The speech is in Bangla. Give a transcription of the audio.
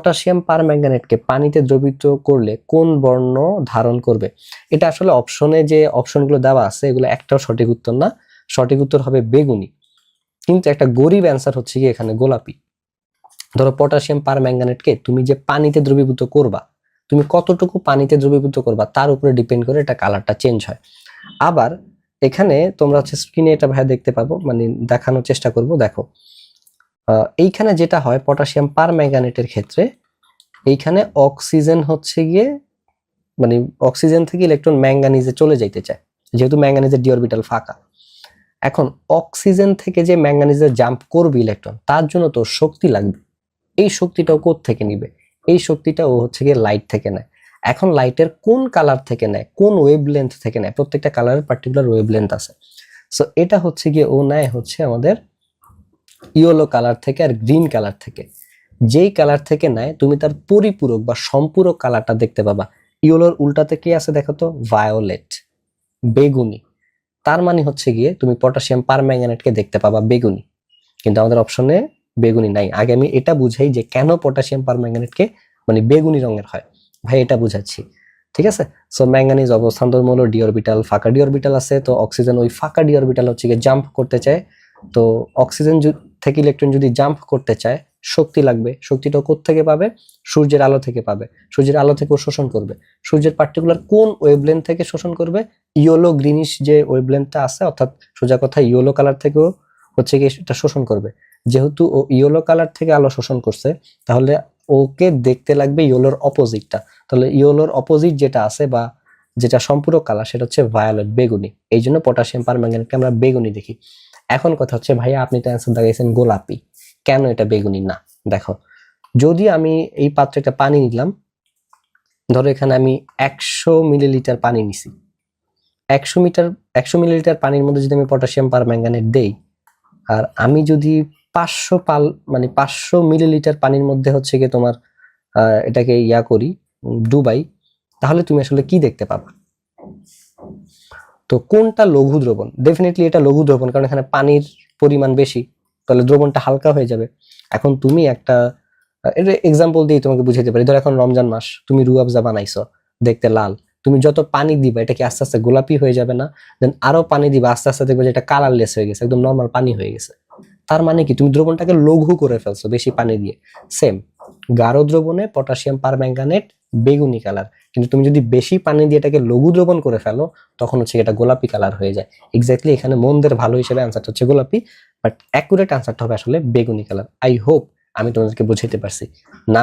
পটাশিয়াম পারম্যাঙ্গানেটকে পানিতে দ্রবীভূত করলে কোন বর্ণ ধারণ করবে? এটা আসলে অপশনে যে অপশনগুলো দেওয়া আছে, এগুলো একটাও সঠিক উত্তর না। সঠিক উত্তর হবে বেগুনি। কিন্তু একটা গরিব অ্যান্সার হচ্ছে কি এখানে গোলাপি। ধরো পটাশিয়াম পারম্যাঙ্গানেটকে তুমি যে পানিতে দ্রবীভূত করবা, তুমি কতটুকু পানিতে দ্রবীভূত করবা তার উপরে ডিপেন্ড করে এটা কালারটা চেঞ্জ হয়। আবার এখানে তোমরা হচ্ছে স্ক্রিনে এটা ভাই দেখতে পাবো মানে দেখানোর চেষ্টা করব। দেখো এইখানে যেটা হয়, পটাশিয়াম পার পারম্যাঙ্গানেটের ক্ষেত্রে, এইখানে অক্সিজেন হচ্ছে গিয়ে মানে অক্সিজেন থেকে ইলেকট্রন ম্যাঙ্গানিজে চলে যাইতে চায়, যেহেতু ম্যাঙ্গানিজের ডি অরবিটাল ফাঁকা। এখন অক্সিজেন থেকে যে ম্যাঙ্গানিজে জাম্প করবে ইলেকট্রন, তার জন্য তো শক্তি লাগবে। এই শক্তিটাও কোথ থেকে নিবে? এই শক্তিটা ও হচ্ছে গিয়ে লাইট থেকে নেয়। এখন লাইটের কোন কালার থেকে নেয়? কোন ওয়েভ লেন্থ থেকে নেয়? প্রত্যেকটা কালারের পার্টিকুলার ওয়েভ লেন্থ আছে। সো এটা হচ্ছে গিয়ে ও নেয় হচ্ছে আমাদের ইয়েলো কালার থেকে আর গ্রিন কালার থেকে। যেই কালার থেকে নেয়, তুমি তার পরিপূরক বা সম্পূরক কালারটা দেখতে পাবা। ইয়েলোর উল্টাতে কি আছে দেখো তো? ভায়োলেট বেগুনি। তার মানে হচ্ছে গিয়ে তুমি পটাশিয়াম পারম্যাঙ্গানেটকে দেখতে পাবা, বেগুনি। কিন্তু আমাদের অপশনে বেগুনি নাই। আগে আমি এটা বুঝাই যে কেন পটাশিয়াম পারম্যাঙ্গানেটকে মানে বেগুনি রঙের হয়। ভাই, এটা বুঝাচ্ছি। ঠিক আছে? সো ম্যাঙ্গানিজ অবস্থান ধর্ম হলো ডি অরবিটাল ফাঁকা ডি অরবিটাল আছে। তো অক্সিজেন ওই ফাঁকা ডি অরবিটাল হচ্ছে গিয়ে জাম্প করতে চায়। তো অক্সিজেন থেকে ইলেকট্রন যদি জাম্প করতে চায়, শক্তি লাগবে। শক্তিটা থেকে পাবে? সূর্যের আলো থেকে পাবে। সূর্যের আলো থেকে শোষণ করবে। সূর্যের পার্টিকুলার কোন ওয়েভলেন্থ থেকে শোষণ করবে? ইয়েলো গ্রিনিশ যে ওয়েভলেন্থটা আছে, অর্থাৎ সোজা কথা ইয়েলো কালার থেকেও হচ্ছে কি এটা শোষণ করবে। যেহেতু ও ইয়েলো কালার থেকে আলো শোষণ করছে, তাহলে ওকে দেখতে লাগবে ইয়েলোর অপোজিটটা তাহলে ইয়েলোর অপোজিট যেটা আছে বা যেটা সম্পূরক কালার সেটা হচ্ছে ভায়োলেট বেগুনি। এই জন্য পটাশিয়াম পারম্যাঙ্গানেটকে আমরা বেগুনি দেখি। এখন কথা হচ্ছে, ভাইয়া, আপনি তো অ্যান্সার দেখাইছেন গোলাপি। কেন এটা বেগুনি না? দেখো, যদি আমি এই পাত্রে একটা পানি নিলাম, ধরো এখানে আমি একশো মিলিলিটার পানি নিছি। একশো মিটার, একশো মিলিলিটার পানির মধ্যে যদি আমি পটাশিয়াম পার পারম্যাঙ্গানেট দেই, আর আমি যদি পাঁচশো পাল মানে পাঁচশো মিলিলিটার পানির মধ্যে হচ্ছে গিয়ে তোমার এটাকে ইয়া করি ডুবাই, তাহলে তুমি আসলে কি দেখতে পাবা? তো কোনটা লঘু দ্রবণ? ডেফিনেটলি এটা লঘু দ্রবণ, কারণ এখানে পানির পরিমাণ বেশি, তাহলে দ্রবণটা হালকা হয়ে যাবে। এখন তুমি একটা এটা এক্সাম্পল দিয়ে তোমাকে বুঝাইতে পারি। ধর এখন রমজান মাস, তুমি রুয়াবজা বানাইছো, দেখতে লাল। তুমি যত পানি দিবা, এটা কি আস্তে আস্তে গোলাপি হয়ে যাবে না? দেন আরও পানি দিবা, আস্তে আস্তে দেখবে যে এটা কালারলেস হয়ে গেছে, একদম নর্মাল পানি হয়ে গেছে। তার মানে কি? তুমি দ্রবণটাকে লঘু করে ফেলছো বেশি পানি দিয়ে। সেম গাঢ় দ্রবণে পটাশিয়াম পারম্যাঙ্গানেট বেগুনি কালার কিন্তু তুমি যদি বেশি পানি দিয়ে এটাকে লঘু দ্রবণ করে ফেলো, তখন হচ্ছে এটা গোলাপি কালার হয়ে যায়। এক্স্যাক্টলি এখানে মন্দের ভালো হিসেবে অ্যান্সারটা হচ্ছে গোলাপি বাট অ্যাকুরেট অ্যান্সারটা হবে আসলে বেগুনি কালার আই হোপ আমি তোমাদেরকে বুঝাইতে পারছি। না